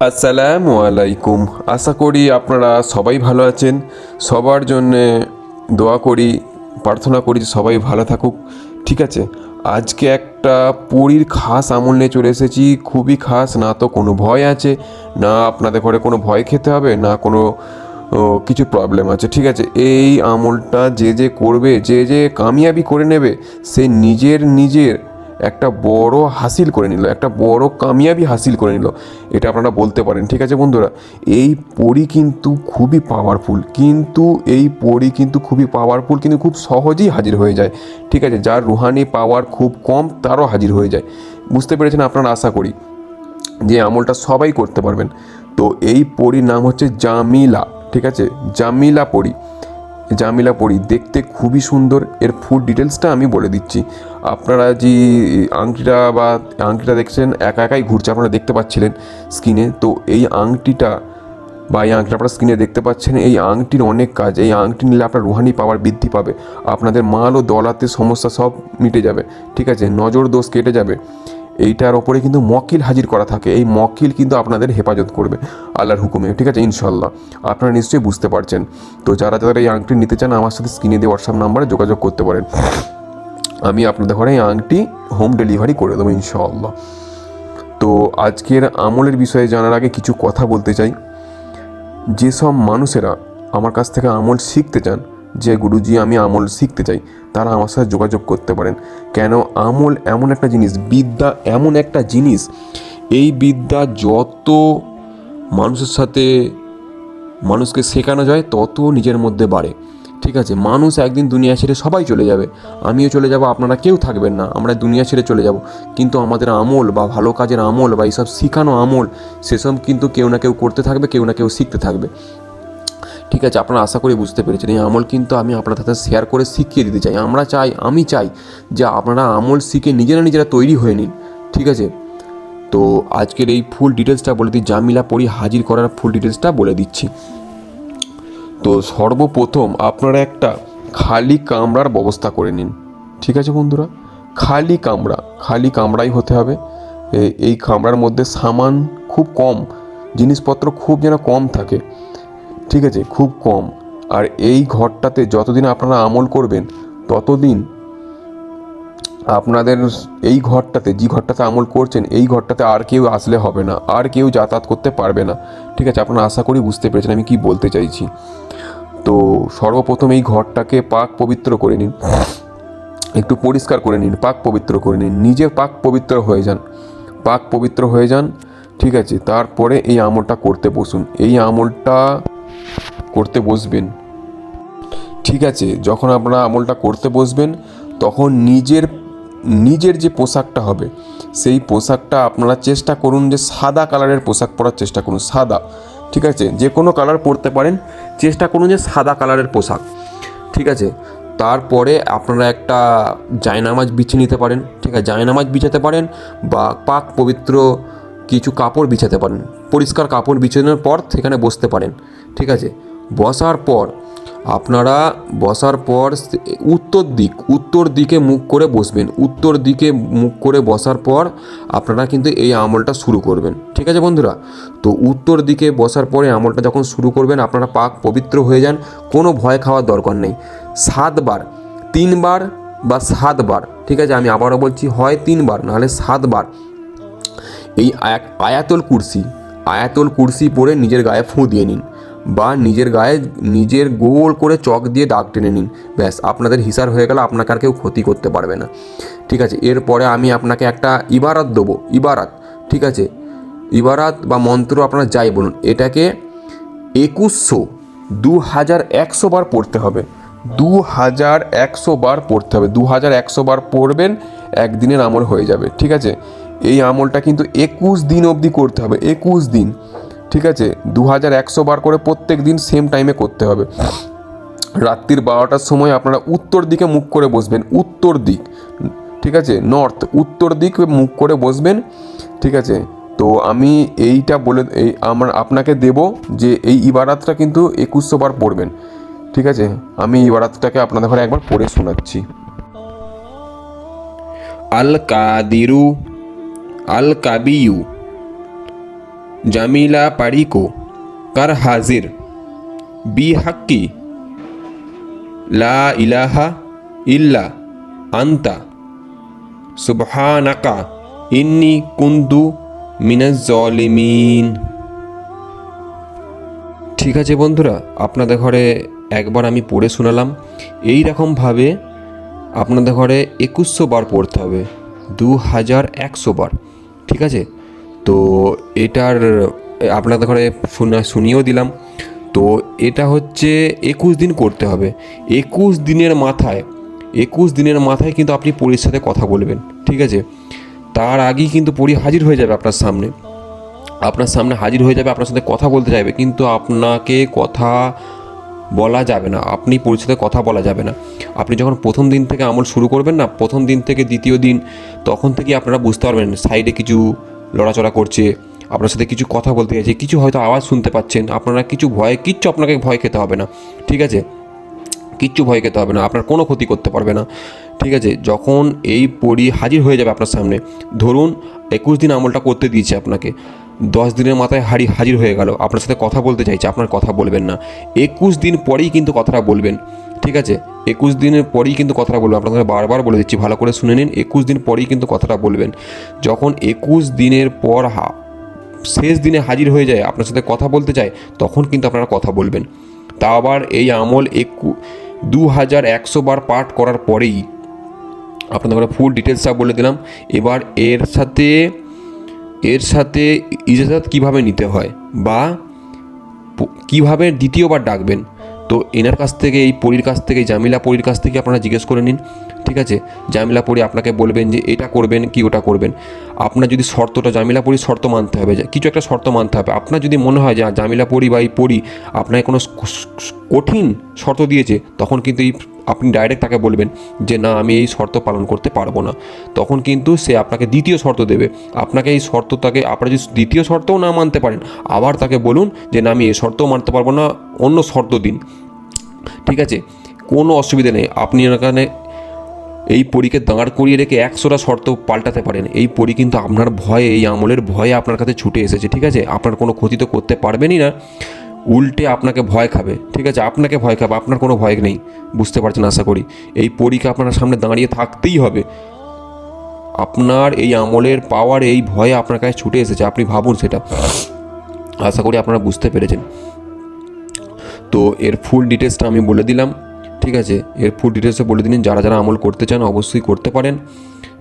আসসালামু আলাইকুম। আশা করি আপনারা সবাই ভালো আছেন। সবার জন্যে দোয়া করি, প্রার্থনা করি যে সবাই ভালো থাকুক। ঠিক আছে, আজকে একটা পুরীর খাস আমল নিয়ে চলে এসেছি। খুবই খাস, না তো কোনো ভয় আছে, না আপনাদের ঘরে কোনো ভয় খেতে হবে, না কোনো কিছু প্রবলেম আছে। ঠিক আছে, এই আমলটা যে যে করবে, যে যে কামিয়াবি করে নেবে, সে নিজের নিজের একটা বড় হাসিল করে নিল, একটা বড় কামিয়াবি হাসিল করে নিল। এটা আপনারা বলতে পারেন, ঠিক আছে বন্ধুরা? এই পরি কিন্তু খুবই পাওয়ারফুল কিন্তু এই পরি কিন্তু খুবই পাওয়ারফুল কিন্তু খুব সহজেই হাজির হয়ে যায়, ঠিক আছে? যার রুহানি পাওয়ার খুব কম, তারও হাজির হয়ে যায়। বুঝতে পেরেছেন আপনারা আশা করি যে আমলটা সবাই করতে পারবেন। তো এই পরীর নাম হচ্ছে জামিলা, ঠিক আছে? জামিলা পরি। জামিলা পরি, দেখতে খুবই সুন্দর। এর ফুল ডিটেলসটা আমি বলে দিচ্ছি। আপনারা যে আংটিটা বা আংটিটা দেখছেন, একা একাই ঘুরছে, আপনারা দেখতে পাচ্ছিলেন স্ক্রিনে। তো এই আংটিটা বা এই আংটিটা আপনারা স্ক্রিনে দেখতে পাচ্ছেন, এই আংটির অনেক কাজ। এই আংটি নিলে আপনার রুহানি পাওয়ার বৃদ্ধি পাবে। আপনাদের মাল ও দলাতে সমস্যা সব মিটে যাবে। ঠিক আছে? নজর দোষ কেটে যাবে। এইটার ওপরে কিন্তু মকিল হাজির করা থাকে। এই মকিল কিন্তু আপনাদের হেফাজত করবে, আল্লাহর হুকুমে। ঠিক আছে ইনশাল্লাহ আপনারা নিশ্চয়ই বুঝতে পারছেন। তো যারা যারা এই আংটি নিতে চান, আমার সাথে স্ক্রিনে দিয়ে হোয়াটসঅ্যাপ নাম্বারে যোগাযোগ করতে পারেন। আমি আপনাদের ঘরে এই আংটি হোম ডেলিভারি করে দেবো ইনশাল্লাহ তো আজকের আমলের বিষয়ে জানার আগে কিছু কথা বলতে চাই। যেসব মানুষেরা আমার কাছ থেকে আমল শিখতে চান যে গুরুজি আমি আমল শিখতে চাই, তারা আমার সাথে যোগাযোগ করতে পারেন। কেন? আমল এমন একটা জিনিস, বিদ্যা এমন একটা জিনিস। এই বিদ্যা যত মানুষের সাথে মানুষকে শেখানো যায়, তত নিজের মধ্যে বাড়ে। ঠিক আছে? মানুষ একদিন দুনিয়া ছেড়ে সবাই চলে যাবে। আমিও চলে যাব, আপনারা কেউ থাকবেন না, আমরা দুনিয়া ছেড়ে চলে যাব। কিন্তু আমাদের আমল বা ভালো কাজের আমল বা এইসব শেখানো আমল, সেসব কিন্তু কেউ না কেউ করতে থাকবে, কেউ না কেউ শিখতে থাকবে। ঠিক আছে, আপনারা আশা করি বুঝতে পেরেছেন। এই আমল কিন্তু আমি আপনাদের সাথে শেয়ার করে শিখিয়ে দিতে চাই। আমরা চাই, আমি চাই যে আপনারা আমল শিখে নিজেরা নিজেরা তৈরি হয়ে নিন। ঠিক আছে? তো আজকের এই ফুল ডিটেলসটা বলে দিই, জামিলা পড়ি হাজির করার ফুল ডিটেলসটা বলে দিচ্ছি। তো সর্বপ্রথম আপনারা একটা খালি কামরার ব্যবস্থা করে নিন। ঠিক আছে বন্ধুরা? খালি কামরা, খালি কামরাই হতে হবে। এই কামরার মধ্যে সামান খুব কম, জিনিসপত্র খুব যেন কম থাকে। ঠিক আছে, খুব কম। আর এই ঘরটাতে যতদিন আপনারা আমল করবেন, ততদিন আপনাদের এই ঘরটাতে, যে ঘরটাতে আমল করছেন, এই ঘরটাতে আর কেউ আসলে হবে না, আর কেউ যাতায়াত করতে পারবে না। ঠিক আছে, আপনারা আশা করি বুঝতে পেরেছেন আমি কি বলতে চাইছি। তো সর্বপ্রথম এই ঘরটাকে পাক পবিত্র করে নিন। একটু পরিষ্কার করে নিন, পাক পবিত্র করে নিন। নিজে পাক পবিত্র হয়ে যান, পাক পবিত্র হয়ে যান, ঠিক আছে। তারপরে এই আমলটা করতে বসুন। এই আমলটা করতে বসবেন। ঠিক আছে, যখন আপনারা আমলটা করতে বসবেন, তখন নিজের নিজের যে পোশাকটা হবে, সেই পোশাকটা আপনারা চেষ্টা করুন যে সাদা কালারের পোশাক পরার চেষ্টা করুন, সাদা। ঠিক আছে, যে কোনো কালার পরতে পারেন, চেষ্টা করুন যে সাদা কালারের পোশাক। ঠিক আছে, তারপরে আপনারা একটা জায়নামাজ বিছিয়ে নিতে পারেন, ঠিক আছে, জায়নামাজ বিছাতে পারেন বা পাক পবিত্র কিছু কাপড় বিছাতে পারেন। পরিষ্কার কাপড় বিছানোর পর সেখানে বসতে পারেন। ঠিক আছে বসার পর, আপনারা বসার পর উত্তর দিক, উত্তর দিকে মুখ করে বসবেন। উত্তর দিকে মুখ করে বসার পর আপনারা কিন্তু এই আমলটা শুরু করবেন। ঠিক আছে বন্ধুরা? তো উত্তর দিকে বসার পরে আমলটা যখন শুরু করবেন, আপনারা পাক পবিত্র হয়ে যান, কোনো ভয় খাওয়ার দরকার নেই। সাতবার, তিনবার বা সাতবার, ঠিক আছে? আমি আবারও বলছি, হয় তিনবার, নাহলে সাতবার। এই আয়া- আয়াতুল কুরসি আয়াতুল কুরসি পরে নিজের গায়ে ফুঁ দিয়ে নিন। বা নিজের গায়ে নিজের গোল করে চক দিয়ে দাগ টেনে নিন। ব্যাস, আপনাদের হিসার হয়ে গেলে, আপনাকে আর কেউ ক্ষতি করতে পারবে না। ঠিক আছে, এরপরে আমি আপনাকে একটা ইবারাত দেবো, ইবারাত, ঠিক আছে? ইবারাত বা মন্ত্র আপনারা যাই বলুন, এটাকে একুশশো দু হাজার একশো বার পড়তে হবে। দু হাজার একশো বার পড়তে হবে। দু হাজার একশো বার পড়বেন, একদিনের আমল হয়ে যাবে, ঠিক আছে? এই আমলটা কিন্তু একুশ দিন অবধি করতে হবে, একুশ দিন। ঠিক আছে? দু হাজার একশো বার করে প্রত্যেক দিন সেম টাইমে করতে হবে। রাত্রির বারোটার সময় আপনারা উত্তর দিকে মুখ করে বসবেন। উত্তর দিক, ঠিক আছে? নর্থ উত্তর দিক মুখ করে বসবেন, ঠিক আছে? তো আমি এইটা বলে, এই আমার, আপনাকে দেব যে এই ইবারাতটা কিন্তু একুশশো বার পড়বেন। ঠিক আছে? আমি ইবারাতটাকে আপনাদের ঘরে একবার পড়ে শোনাচ্ছি। আল কাদিরু আল কাবিয়ু জামিলা পারিকো, কার হাজির? বি হাক্কি লা ইলাহা ইল্লা আন্তা। সুবহানাকা, ইন্নি কুন্দু মিনাজ জলিমিন। ঠিক আছে বন্ধুরা, আপনাদের ঘরে একবার আমি পড়ে শোনালাম। এই রকমভাবে আপনাদের ঘরে একুশশো বার পড়তে হবে দু হাজার একশো বার। ঠিক আছে? তো এটার আপনাদের ঘরে শোনা, শুনিয়েও দিলাম। তো এটা হচ্ছে একুশ দিন করতে হবে। একুশ দিনের মাথায়, একুশ দিনের মাথায় কিন্তু আপনি পরীর সাথে কথা বলবেন, ঠিক আছে? তার আগেই কিন্তু পরী হাজির হয়ে যাবে আপনার সামনে। আপনার সামনে হাজির হয়ে যাবে, আপনার সাথে কথা বলতে চাইবে, কিন্তু আপনাকে কথা বলা যাবে না। আপনি পরিচিত কথা বলা যাবে না। আপনি যখন প্রথম দিন থেকে আমল শুরু করবেন না, প্রথম দিন থেকে দ্বিতীয় দিন, তখন থেকে আপনারা বুঝতে পারবেন, সাইডে কিছু লড়াচড়া করছে, আপনার সাথে কিছু কথা বলতে চাইছে কিছু হয়তো আওয়াজ শুনতে পাচ্ছেন, আপনারা কিছু ভয়ে, কিচ্ছু আপনাকে ভয় খেতে হবে না, ঠিক আছে? কিচ্ছু ভয় খেতে হবে না, আপনার কোনো ক্ষতি করতে পারবে না, ঠিক আছে? যখন এই পরি হাজির হয়ে যাবে আপনার সামনে, ধরুন একুশ দিন আমলটা করতে দিয়েছে আপনাকে, দশ দিনের মাথায় হারি, হাজির হয়ে গেল, আপনার সাথে কথা বলতে চাইছে, আপনার কথা বলবেন না, একুশ দিন পরেই কিন্তু কথাটা বলবেন ঠিক আছে? একুশ দিনের পরেই কিন্তু কথাটা বলবেন আপনাদের বারবার বলে দিচ্ছি, ভালো করে শুনে নিন। একুশ দিন পরেই কিন্তু কথাটা বলবেন। যখন একুশ দিনের পর হা, শেষ দিনে হাজির হয়ে যায়, আপনার সাথে কথা বলতে চায়, তখন কিন্তু আপনারা কথা বলবেন। তা আবার এই আমল একু, দু হাজার একশো বার পাঠ করার পরেই আপনাদের ফুল ডিটেলসটা বলে দিলাম। এবার এর সাথে এর সাথে ইজাজাত কীভাবে নিতে হয়? বা, কীভাবে দ্বিতীয়বার ডাকবেন? তো এনার কাছ থেকে এই পরীর কাছ থেকে জামিলা পরীর কাছ থেকে আপনারা জিজ্ঞেস করে নিন ঠিক আছে? জামিলা পরি আপনাকে বলবেন যে এটা করবেন কি ওটা করবেন। আপনার যদি শর্তটা জামিলা পরি শর্ত মানতে হবে কিছু একটা শর্ত মানতে হবে। আপনার যদি মনে হয় যে আ, জামিলা পরি বা এই পরি আপনাকে কোনো কঠিন শর্ত দিয়েছে তখন কিন্তু এই আপনি ডাইরেক্ট তাকে বলবেন যে, না, আমি এই শর্ত পালন করতে পারব না। তখন কিন্তু সে আপনাকে দ্বিতীয় শর্ত দেবে। আপনাকে এই শর্ত তাকে, আপনারা যদি দ্বিতীয় শর্তও না মানতে পারেন, আবার তাকে বলুন যে, না, আমি এই শর্তও মানতে পারব না, অন্য শর্ত দিন। ঠিক আছে? কোনো অসুবিধা নেই। আপনি এখানে এই পরীকে দাঁড় করিয়ে রেখে একশোটা শর্ত পাল্টাতে পারেন। এই পরী কিন্তু আপনার ভয়ে, এই আমলের ভয়ে আপনার কাছে ছুটে এসেছে। ঠিক আছে? আপনার কোনো ক্ষতি তো করতে পারবেনই না। উল্টে আপনাকে ভয় খাবে, ঠিক আছে? আপনাকে ভয় খাবে, আপনার কোনো ভয় নেই। বুঝতে পারছেন আশা করি? এই পরীকে আপনার সামনে দাঁড়িয়ে থাকতেই হবে। আপনার এই আমলের পাওয়ার এই ভয়ে আপনার কাছে ছুটে এসেছে, আপনি ভাবুন সেটা। আশা করি আপনারা বুঝতে পেরেছেন। তো এর ফুল ডিটেলসটা আমি বলে দিলাম, ঠিক আছে? এর ফুল ডিটেলসে বলে দিন যারা যারা আমল করতে চান অবশ্যই করতে পারেন,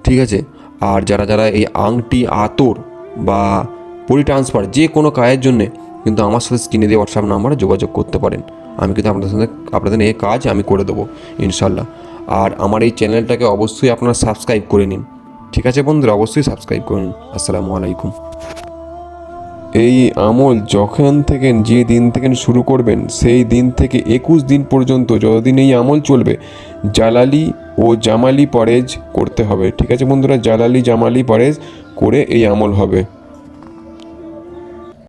ঠিক আছে? আর যারা যারা এই আংটি, আতর বা পরি ট্রান্সফার যে কোনো কাজের জন্যে কিন্তু আমার সাথে স্ক্রিনে দিয়ে হোয়াটসঅ্যাপ নাম্বারে যোগাযোগ করতে পারেন। আমি কিন্তু আপনাদের সাথে, আপনাদের এই কাজ আমি করে দেবো ইনশাল্লাহ আর আমার এই চ্যানেলটাকে অবশ্যই আপনারা সাবস্ক্রাইব করে নিন। ঠিক আছে বন্ধুরা, অবশ্যই সাবস্ক্রাইব করুন আসসালামু আলাইকুম। এই আমল যখন থেকে, যে দিন থেকে শুরু করবেন, সেই দিন থেকে একুশ দিন পর্যন্ত যতদিন এই আমল চলবে, জালালি ও জামালি পরেজ করতে হবে। ঠিক আছে বন্ধুরা, জালালি জামালি পরেজ করে এই আমল হবে।